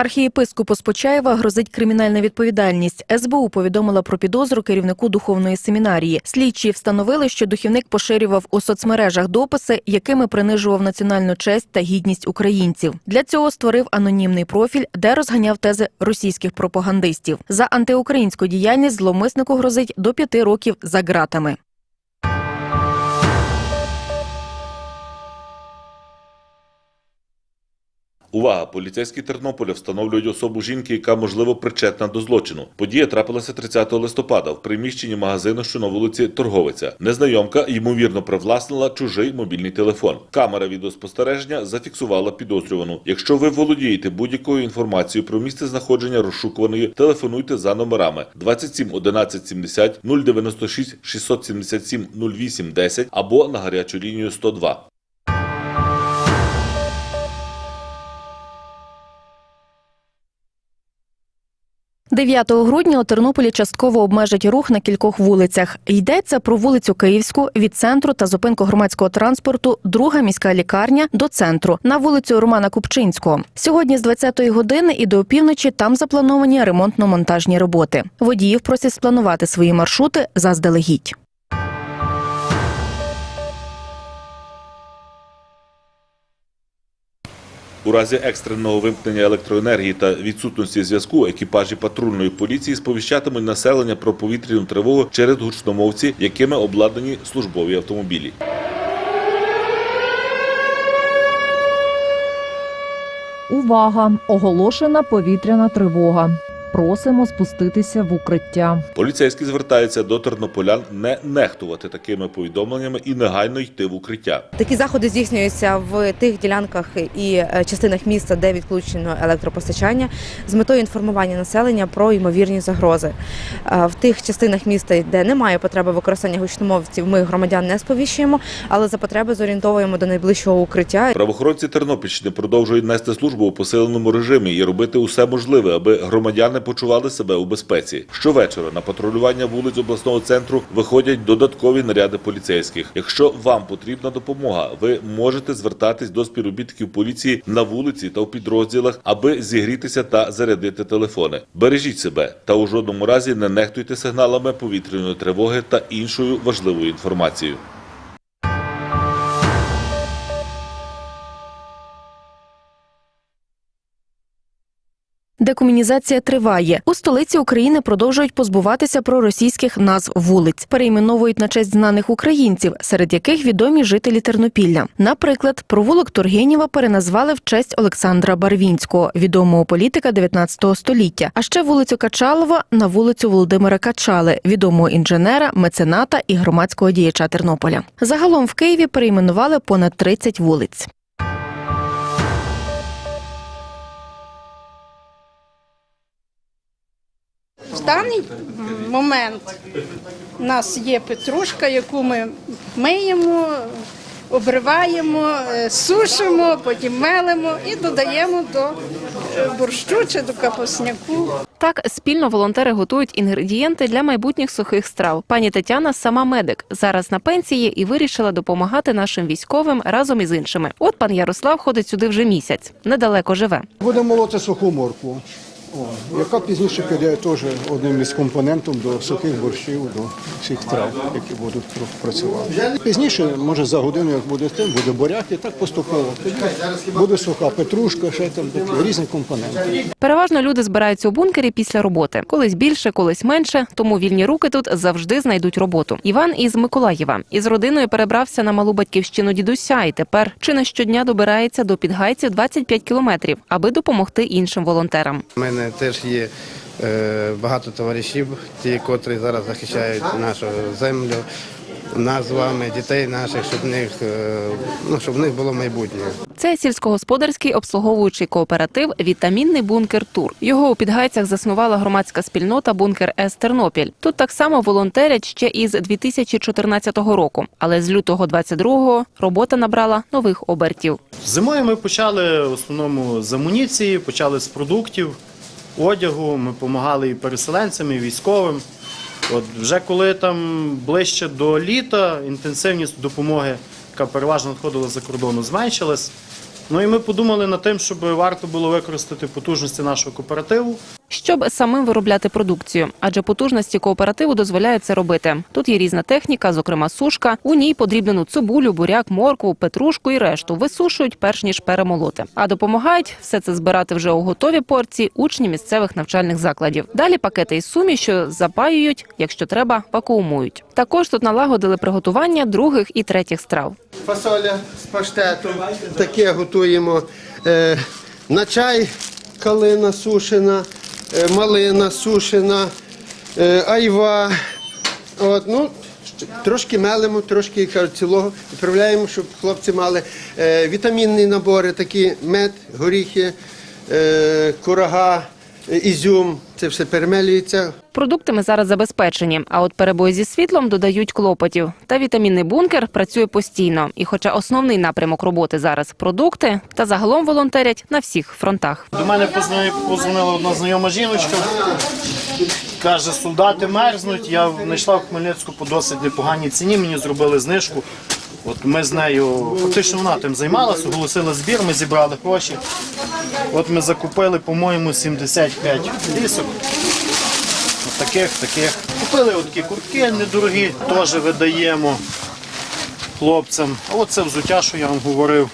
Архієпископу з Почаєва грозить кримінальна відповідальність. СБУ повідомила про підозру керівнику духовної семінарії. Слідчі встановили, що духівник поширював у соцмережах дописи, якими принижував національну честь та гідність українців. Для цього створив анонімний профіль, де розганяв тези російських пропагандистів. За антиукраїнську діяльність зловмиснику грозить до п'яти років за ґратами. Увага! Поліцейські Тернополя встановлюють особу жінки, яка можливо причетна до злочину. Подія трапилася 30 листопада в приміщенні магазину, що на вулиці Торговиця. Незнайомка ймовірно привласнила чужий мобільний телефон. Камера відеоспостереження зафіксувала підозрювану. Якщо ви володієте будь-якою інформацією про місце знаходження розшукуваної, телефонуйте за номерами 27 11 70 096 677 08 10 або на гарячу лінію 102. 9 грудня у Тернополі частково обмежать рух на кількох вулицях. Йдеться про вулицю Київську від центру та зупинку громадського транспорту, друга міська лікарня до центру на вулицю Романа Купчинського. Сьогодні з 20-ї години і до опівночі там заплановані ремонтно-монтажні роботи. Водіїв просять спланувати свої маршрути заздалегідь. У разі екстреного вимкнення електроенергії та відсутності зв'язку екіпажі патрульної поліції сповіщатимуть населення про повітряну тривогу через гучномовці, якими обладнані службові автомобілі. Увага! Оголошена повітряна тривога. Просимо спуститися в укриття. Поліцейські звертаються до тернополян не нехтувати такими повідомленнями і негайно йти в укриття. Такі заходи здійснюються в тих ділянках і е, частинах міста, де відключено електропостачання, з метою інформування населення про ймовірні загрози. Е, В тих частинах міста, де немає потреби використання гучномовців, ми громадян не сповіщуємо, але за потреби зорієнтовуємо до найближчого укриття. Правоохоронці Тернопільщини продовжують нести службу у посиленому режимі і робити усе можливе, аби громадяни почували себе у безпеці. Щовечора на патрулювання вулиць обласного центру виходять додаткові наряди поліцейських. Якщо вам потрібна допомога, ви можете звертатись до співробітників поліції на вулиці та у підрозділах, аби зігрітися та зарядити телефони. Бережіть себе та у жодному разі не нехтуйте сигналами повітряної тривоги та іншою важливою інформацією. Декомунізація триває. У столиці України продовжують позбуватися проросійських назв вулиць, перейменовують на честь знаних українців, серед яких відомі жителі Тернопілля. Наприклад, провулок Тургенєва переназвали в честь Олександра Барвінського, відомого політика 19 століття. А ще вулицю Качалова на вулицю Володимира Качали, відомого інженера, мецената і громадського діяча Тернополя. Загалом в Києві перейменували понад 30 вулиць. В даний момент у нас є петрушка, яку ми миємо, обриваємо, е, сушимо, потім мелимо і додаємо до борщу чи до капусняку. Так, спільно волонтери готують інгредієнти для майбутніх сухих страв. Пані Тетяна сама медик. Зараз на пенсії і вирішила допомагати нашим військовим разом із іншими. От пан Ярослав ходить сюди вже місяць. Недалеко живе. Будемо молоти суху моркву, о, яка пізніше піде теж одним із компонентів до сухих борщів, до всіх страв, які будуть пр- працювати. Пізніше, може за годину, як буде тим, буде буряк і так поступово. Тоді буде суха петрушка, ще там такі різні компоненти. Переважно люди збираються у бункері після роботи. Колись більше, колись менше. Тому вільні руки тут завжди знайдуть роботу. Іван із Миколаєва із родиною перебрався на малу батьківщину дідуся і тепер чи не щодня добирається до підгайців 25 кілометрів, аби допомогти іншим волонтерам. У мене теж є е, багато товаришів, ті, котрі зараз захищають нашу землю, нас з вами, дітей наших, щоб в них, е, ну, щоб в них було майбутнє. Це сільськогосподарський обслуговуючий кооператив Вітамінний бункер Тур. Його у Підгайцях заснувала громадська спільнота Бункер С Тернопіль. Тут так само волонтерять ще із 2014 року, але з лютого 22-го робота набрала нових обертів. Зимою ми почали в основному з амуніції, почали з продуктів, одягу. Ми допомагали і переселенцям, і військовим. От вже коли там ближче до літа інтенсивність допомоги, яка переважно надходила за кордону, зменшилась. Ну і ми подумали над тим, щоб варто було використати потужності нашого кооперативу. щоб самим виробляти продукцію, адже потужності кооперативу дозволяють це робити. Тут є різна техніка, зокрема сушка. У ній подрібнену цибулю, буряк, моркву, петрушку і решту висушують перш ніж перемолоти. А допомагають все це збирати вже у готові порції учні місцевих навчальних закладів. Далі пакети із сумішю запаюють, якщо треба, вакуумують. Також тут налагодили приготування других і третіх страв. фасоля з паштетом. Таке готуємо. Е, на чай калина сушена, е, малина сушена, е, айва. От, ну, трошки мелимо, трошки цілого відправляємо, щоб хлопці мали вітамінні набори, такі мед, горіхи, курага, ізюм. Це все перемелюється, Продуктами зараз забезпечені, а от перебої зі світлом додають клопотів. Та вітамінний бункер працює постійно. І хоча основний напрямок роботи зараз продукти, та загалом волонтерять на всіх фронтах. До мене позвонила одна знайома жіночка. Каже, солдати мерзнуть. Я знайшла в Хмельницьку по досить непоганій ціні. Мені зробили знижку. От ми з нею фактично вона тим займалася, оголосила збір, ми зібрали гроші. От ми закупили, по-моєму, 75 лісок. Таких, таких. Купили такі куртки недорогі, теж видаємо хлопцям. А от це взуття, що я вам говорив.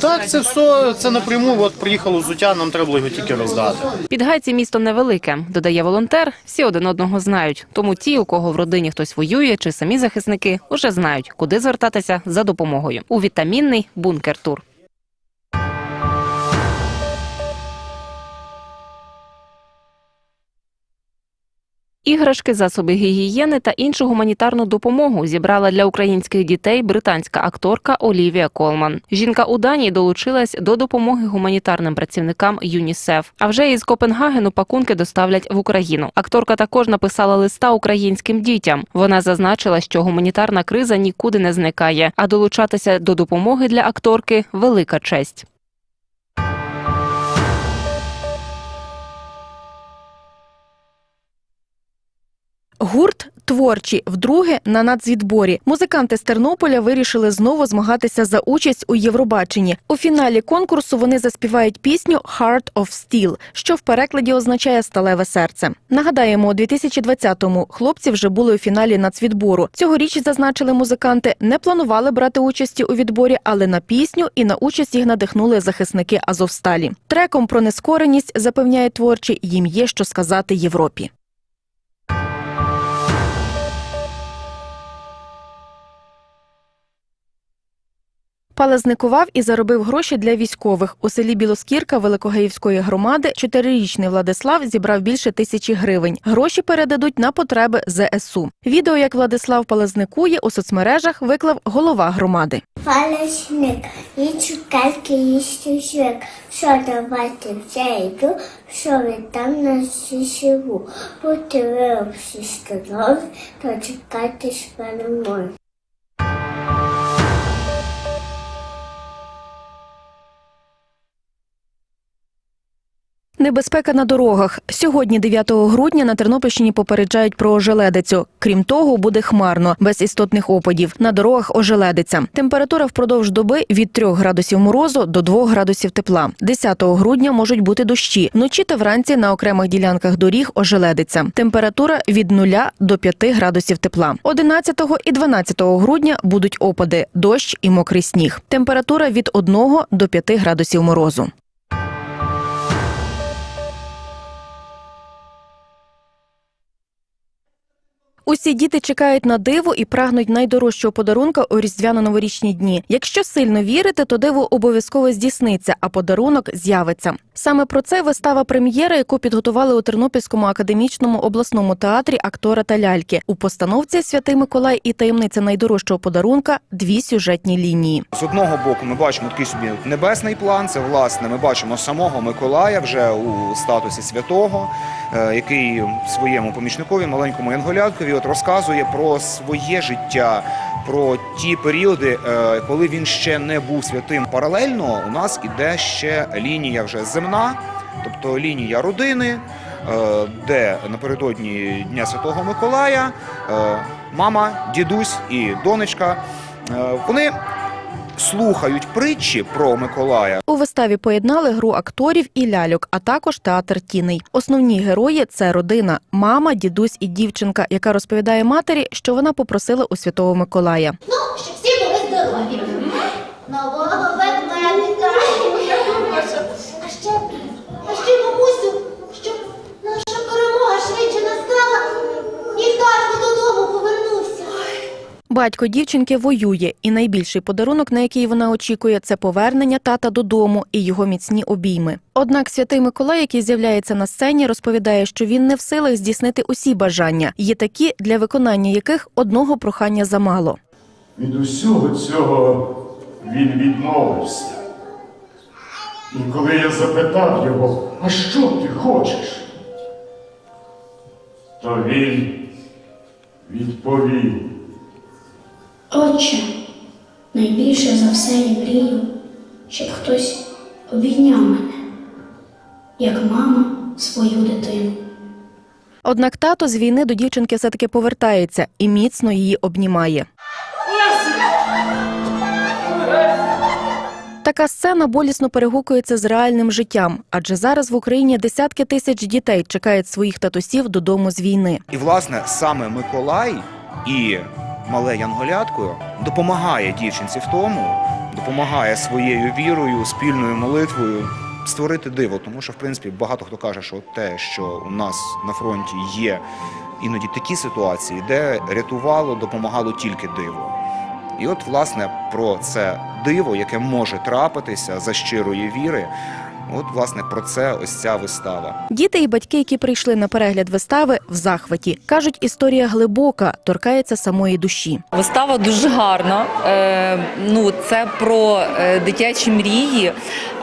Так, це все це напряму. От приїхало взуття, нам треба було його тільки роздати. Підгайці місто невелике, додає волонтер. Всі один одного знають. Тому ті, у кого в родині хтось воює, чи самі захисники, уже знають, куди звертатися за допомогою. У вітамінний бункер тур. Іграшки, засоби гігієни та іншу гуманітарну допомогу зібрала для українських дітей британська акторка Олівія Колман. Жінка у Данії долучилась до допомоги гуманітарним працівникам ЮНІСЕФ. А вже із Копенгагену пакунки доставлять в Україну. Акторка також написала листа українським дітям. Вона зазначила, що гуманітарна криза нікуди не зникає, а долучатися до допомоги для акторки велика честь. Гурт творчі вдруге на нацвідборі. Музиканти з Тернополя вирішили знову змагатися за участь у Євробаченні. У фіналі конкурсу вони заспівають пісню «Heart of Steel», що в перекладі означає сталеве серце. Нагадаємо, у 2020-му хлопці вже були у фіналі нацвідбору. Цьогоріч зазначили музиканти, не планували брати участі у відборі, але на пісню і на участь їх надихнули захисники Азовсталі. Треком про нескореність запевняє творчі. Їм є що сказати Європі. Палезникував і заробив гроші для військових. У селі Білоскірка Великогаївської громади чотирирічний Владислав зібрав більше тисячі гривень. Гроші передадуть на потреби ЗСУ. Відео, як Владислав палезникує, у соцмережах виклав голова громади. Паличник і цукерки їсти швик. Що давайте йду, що ви там нас живу. Будьте ви всі здорові, то чекайте ж перемоги. Небезпека на дорогах. Сьогодні, 9 грудня, на Тернопільщині попереджають про ожеледицю. Крім того, буде хмарно, без істотних опадів. На дорогах ожеледиця. Температура впродовж доби від 3 градусів морозу до 2 градусів тепла. 10 грудня можуть бути дощі. Вночі та вранці на окремих ділянках доріг ожеледиця. Температура від 0 до 5 градусів тепла. 11 і 12 грудня будуть опади, дощ і мокрий сніг. Температура від 1 до 5 градусів морозу. Усі діти чекають на диво і прагнуть найдорожчого подарунка у різдвяно-новорічні дні. Якщо сильно вірити, то диво обов'язково здійсниться, а подарунок з'явиться. Саме про це вистава прем'єра, яку підготували у Тернопільському академічному обласному театрі актора та ляльки. У постановці Святий Миколай і таємниця найдорожчого подарунка дві сюжетні лінії. З одного боку, ми бачимо такий собі небесний план. Це власне ми бачимо самого Миколая вже у статусі святого, е, який своєму помічникові, маленькому янголяткові, от розказує про своє життя, про ті періоди, е, коли він ще не був святим. Паралельно у нас іде ще лінія вже земна, тобто лінія родини. е, Де напередодні Дня Святого Миколая е, мама, дідусь і донечка вони слухають притчі про Миколая. У виставі поєднали гру акторів і ляльок, а також театр тіней. Основні герої це родина, мама, дідусь і дівчинка, яка розповідає матері, що вона попросила у святого Миколая. Ну, щоб всі були здорові. Нового Батько дівчинки воює, і найбільший подарунок, на який вона очікує, це повернення тата додому і його міцні обійми. Однак святий Миколай, який з'являється на сцені, розповідає, що він не в силах здійснити усі бажання. Є такі, для виконання яких одного прохання замало. Від усього цього він відмовився. І коли я запитав його, а що ти хочеш? То він відповів. Отче, найбільше за все я мрію, щоб хтось обійняв мене, як мама свою дитину. Однак тато з війни до дівчинки все-таки повертається і міцно її обнімає. Така сцена болісно перегукується з реальним життям, адже зараз в Україні десятки тисяч дітей чекають своїх татусів додому з війни. І власне саме Миколай і мале Янголятко допомагає дівчинці в тому, допомагає своєю вірою, спільною молитвою створити диво. Тому що, в принципі, багато хто каже, що те, що у нас на фронті є іноді такі ситуації, де рятувало, допомагало тільки диво. І от, власне, про це диво, яке може трапитися за щирої віри, от, власне, про це ось ця вистава. Діти і батьки, які прийшли на перегляд вистави, в захваті кажуть, історія глибока, торкається самої душі. Вистава дуже гарна. Е, ну, це про е, дитячі мрії,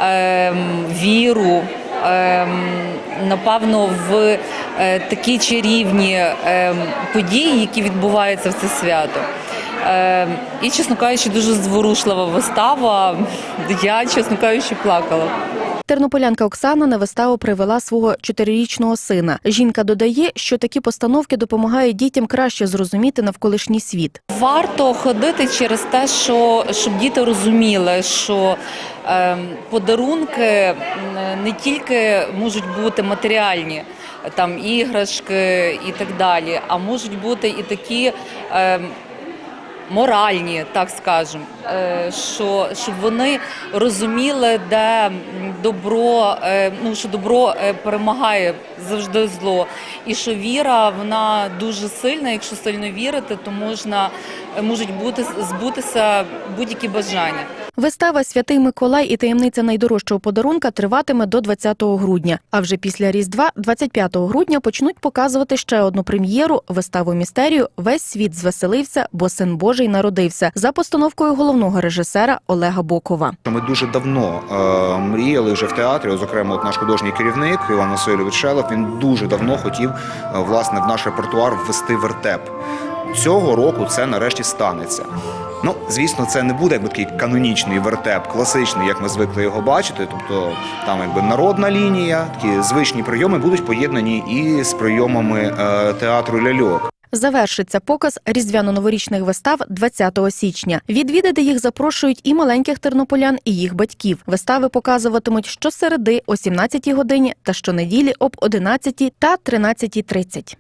е, віру. е, Напевно, в е, такі чарівні е, події, які відбуваються в це свято. Е, І, чесно кажучи, дуже зворушлива вистава. Я, чесно кажучи, плакала. Тернополянка Оксана на виставу привела свого чотирирічного сина. Жінка додає, що такі постановки допомагають дітям краще зрозуміти навколишній світ. Варто ходити через те, що щоб діти розуміли, що е, подарунки не тільки можуть бути матеріальні, там іграшки і так далі, а можуть бути і такі. Е, Моральні, так скажемо, Е, що щоб вони розуміли, де добро, е, ну що добро е, перемагає завжди зло, і що віра вона дуже сильна. Якщо сильно вірити, то можна можуть бути збутися будь-які бажання. Вистава Святий Миколай і таємниця найдорожчого подарунка триватиме до 20 грудня. А вже після Різдва, 25 грудня, почнуть показувати ще одну прем'єру виставу містерію Весь світ звеселився, бо син Божий народився за постановкою головного режисера Олега Бокова. Ми дуже давно е, мріяли вже в театрі. Зокрема, от наш художній керівник Іван Васильович Шелев, Він дуже давно хотів е, власне в наш репертуар ввести вертеп. Цього року це нарешті станеться. Ну, звісно, це не буде якби такий канонічний вертеп, класичний, як ми звикли його бачити. Тобто там якби народна лінія, такі звичні прийоми будуть поєднані і з прийомами е, театру ляльок. Завершиться показ різдвяно-новорічних вистав 20 січня. Відвідати їх запрошують і маленьких тернополян, і їх батьків. Вистави показуватимуть щосереди о 17 годині та щонеділі об 11 та 13.30.